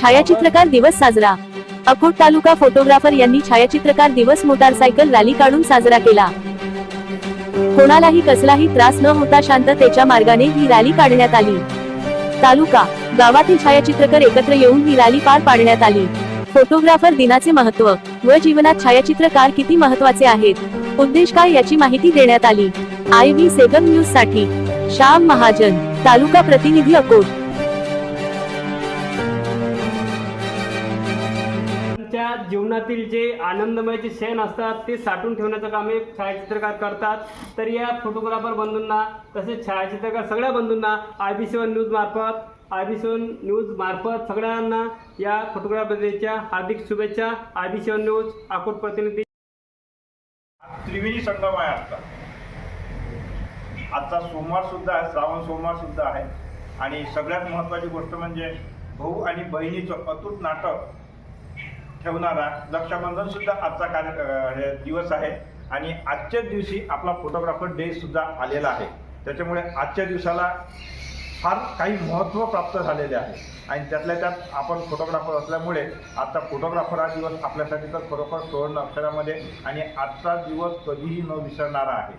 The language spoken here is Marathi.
छायाचित्रकार दिवस साजरा. अकोट तालुका फोटोग्राफर यांनी छायाचित्रकार दिवस मोटारसायकल रॅली काढून साजरा केला. कोणालाही कसलाही त्रास न होता शांततेच्या मार्गाने ही रॅली काढण्यात आली. तालुका गावातील छायाचित्रकार एकत्र येऊन ही रॅली पार पाडण्यात आली. फोटोग्राफर दिनाचे महत्त्व व जीवनात छायाचित्रकार किती महत्त्वाचे आहेत उद्देश काय याची माहिती देण्यात आली. आय व्ही सेगम न्यूजसाठी श्याम महाजन तालुका प्रतिनिधी अकोट. आपल्या जीवनातील जे आनंदमय जे क्षण असतात ते साठवून ठेवण्याचं काम हे छायाचित्रकार करतात. तर या फोटोग्राफर बंधूंना तसेच छायाचित्रकार सगळ्या बंधूंना आय बी सेवन न्यूज मार्फत आय बी सेवन न्यूज मार्फत सगळ्यांना या फोटोग्राफरच्या हार्दिक शुभेच्छा. I B seven news Akot प्रतिनिधी. त्रिवेणी संगम आहे आजचा. आजचा सोमवार सुद्धा आहे श्रावण सोमवार सुद्धा आहे. आणि सगळ्यात महत्त्वाची गोष्ट म्हणजे भाऊ आणि बहिणीचं अतूट नाटक ठेवणारा रक्षाबंधन सुद्धा आजचा कार्य हे दिवस आहे. आणि आजच्याच दिवशी आपला फोटोग्राफर डे सुद्धा आलेला आहे. त्याच्यामुळे आजच्या दिवसाला फार काही महत्त्व प्राप्त झालेले आहे. आणि त्यातल्या त्यात आपण फोटोग्राफर असल्यामुळे आता फोटोग्राफर हा दिवस आपल्यासाठी तर खरोखर सुवर्ण अक्षरामध्ये आणि आजचा दिवस कधीही न विसरणारा आहे.